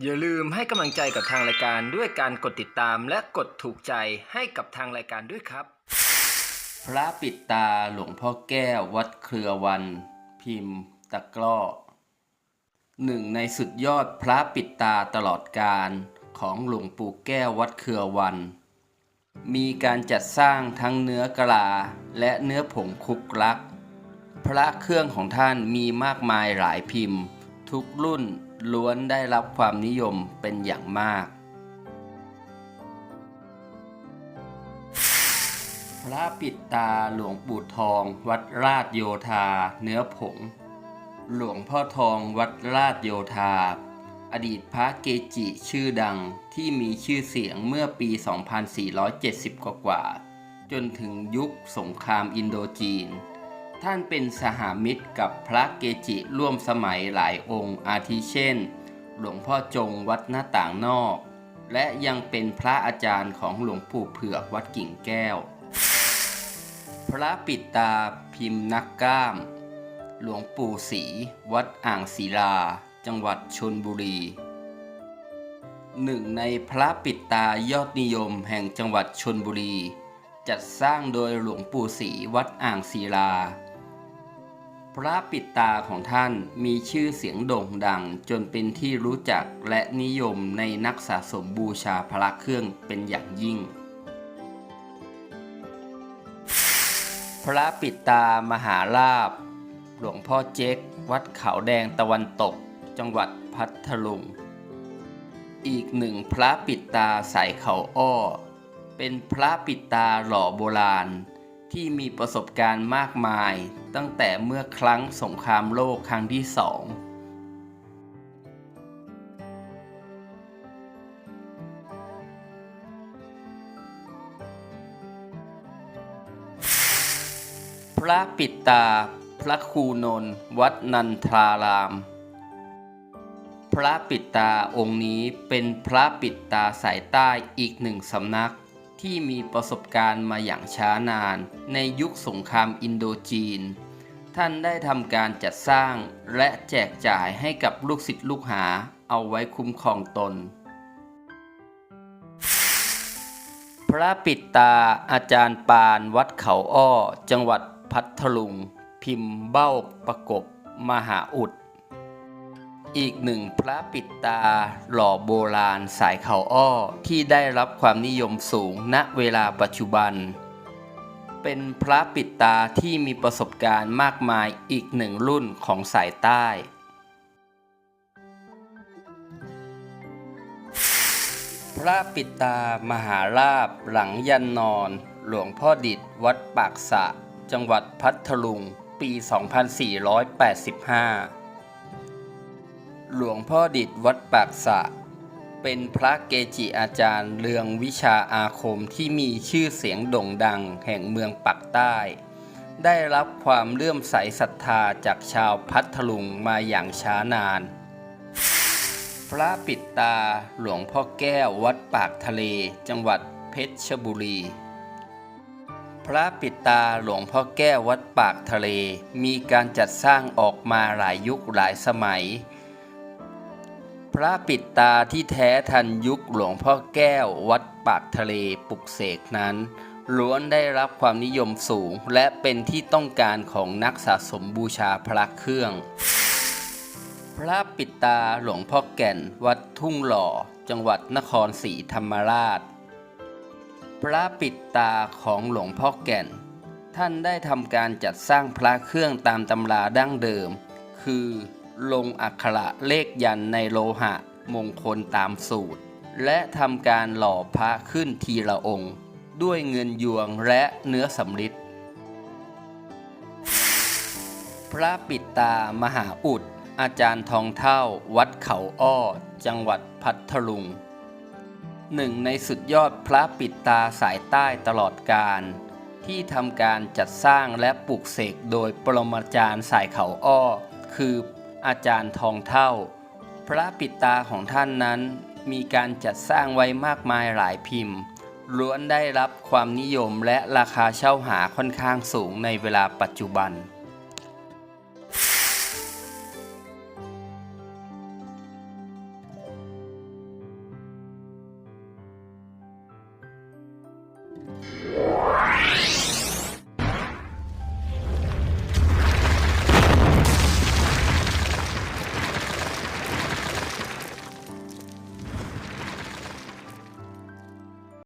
อย่าลืมให้กำลังใจกับทางรายการด้วยการกดติดตามและกดถูกใจให้กับทางรายการด้วยครับ พระปิดตาหลวงพ่อแก้ววัดเครือวัน พิมพ์ ตะกร้อหนึ่งในสุดยอดพระปิดตาตลอดการของหลวงปู่แก้ววัดเครือวัน มีการจัดสร้างทั้งเนื้อกะลาและเนื้อผงคุกลัก พระเครื่องของท่านมีมากมายหลายพิมพ์ ทุกรุ่นล้วนได้รับความนิยมเป็นอย่างมาก พระปิดตาหลวงปู่ทอง วัดราชโยธา เนื้อผง หลวงพ่อทองวัดราชโยธา อดีตพระเกจิชื่อดังที่มีชื่อเสียงเมื่อปี 2470 กว่ากว่าจนถึงยุคสงครามอินโดจีน ท่านเป็นสหามิตรกับพระเกจิร่วมสมัยหลายองค์อาทิเช่น หลวงพ่อจงวัดหน้าต่างนอก และยังเป็นพระอาจารย์ของหลวงปู่เผือกวัดกิ่งแก้ว พระปิดตาพิมพ์นักกล้าม หลวงปู่ศรีวัดอ่างศิลา จังหวัดชนบุรีหนึ่งในพระปิดตายอดนิยมแห่งจังหวัดชนบุรี จัดสร้างโดยหลวงปู่ศรีวัดอ่างศิลา พระปิดตาของท่านมีชื่อเสียงโด่งดัง จนเป็นที่รู้จักและนิยมในนักสะสมบูชาพระเครื่องเป็นอย่างยิ่ง พระปิดตามหาลาบ หลวงพ่อเจ๊ก วัดเขาแดงตะวันตก จังหวัดพัทลุง อีกหนึ่งพระปิดตาสายเขาอ้อ เป็นพระปิดตาหล่อโบราณ ที่มีประสบการณ์มากมาย ตั้งแต่เมื่อครั้งสงครามโลกครั้งที่สองพระปิดตา พระครูนนท์วัดนันทราราม พระปิดตาองค์นี้เป็นพระปิดตาสายใต้อีกหนึ่งสำนัก ที่มีประสบการณ์มาอย่างช้านาน ในยุคสงครามอินโดจีน ท่านได้ทำการจัดสร้างและแจกจ่ายให้กับลูกศิษย์ลูกหาเอาไว้คุ้มครองตน พระปิดตาอาจารย์ปานวัดเขาอ้อ จังหวัดพัทลุง พิมพ์เบ้าประกบ มหาอุด อีกหนึ่งพระปิดตาหล่อโบราณสายเขาอ้อที่ได้รับความนิยมสูงณเวลาปัจจุบัน เป็นพระปิดตาที่มีประสบการณ์มากมายอีกหนึ่งรุ่นของสายใต้ พระปิดตามหาราบหลังยันนอน หลวงพ่อดิษวัดปากสะ จังหวัดพัทลุง ปี 2485 หลวงพ่อดิษฐ์วัดปากสะ เป็นพระเกจิอาจารย์เรืองวิชาอาคมที่มีชื่อเสียงโด่งดังแห่งเมืองปักใต้ ได้รับความเลื่อมใสศรัทธาจากชาวพัทลุงมาอย่างช้านาน พระปิดตาหลวงพ่อแก้ววัดปากทะเล จังหวัดเพชรบุรีพระปิดตาหลวงพ่อแก้ววัดปากทะเล มีการจัดสร้างออกมาหลายยุคหลายสมัย พระปิดตาที่แท้ทันยุคหลวงพ่อแก้ววัดปากทะเลปลุกเสกนั้น ล้วนได้รับความนิยมสูง และเป็นที่ต้องการของนักสะสมบูชาพระเครื่อง พระปิดตาหลวงพ่อแก่นวัดทุ่งหล่อ จังหวัดนครศรีธรรมราช พระปิดตาของหลวงพ่อแก่น ท่านได้ทำการจัดสร้างพระเครื่องตามตำราดั้งเดิม คือ ลงอักขระเลขยันในโลหะมงคลตามสูตร และทำการหล่อพระขึ้นทีละองค์ ด้วยเงินยวงและเนื้อสำริดพระปิดตามหาอุด อาจารย์ทองเท่า วัดเขาอ้อ จังหวัดพัทลุงหนึ่งในสุดยอดพระปิดตาสายใต้ตลอดการ ที่ทำการจัดสร้างและปลูกเสกโดยปรมาจารย์สายเขาอ้อ คือ อาจารย์ทองเท่า พระปิดตาของท่านนั้นมีการจัดสร้างไว้มากมายหลายพิมพ์ ล้วนได้รับความนิยมและราคาเช่าหาค่อนข้างสูงในเวลาปัจจุบัน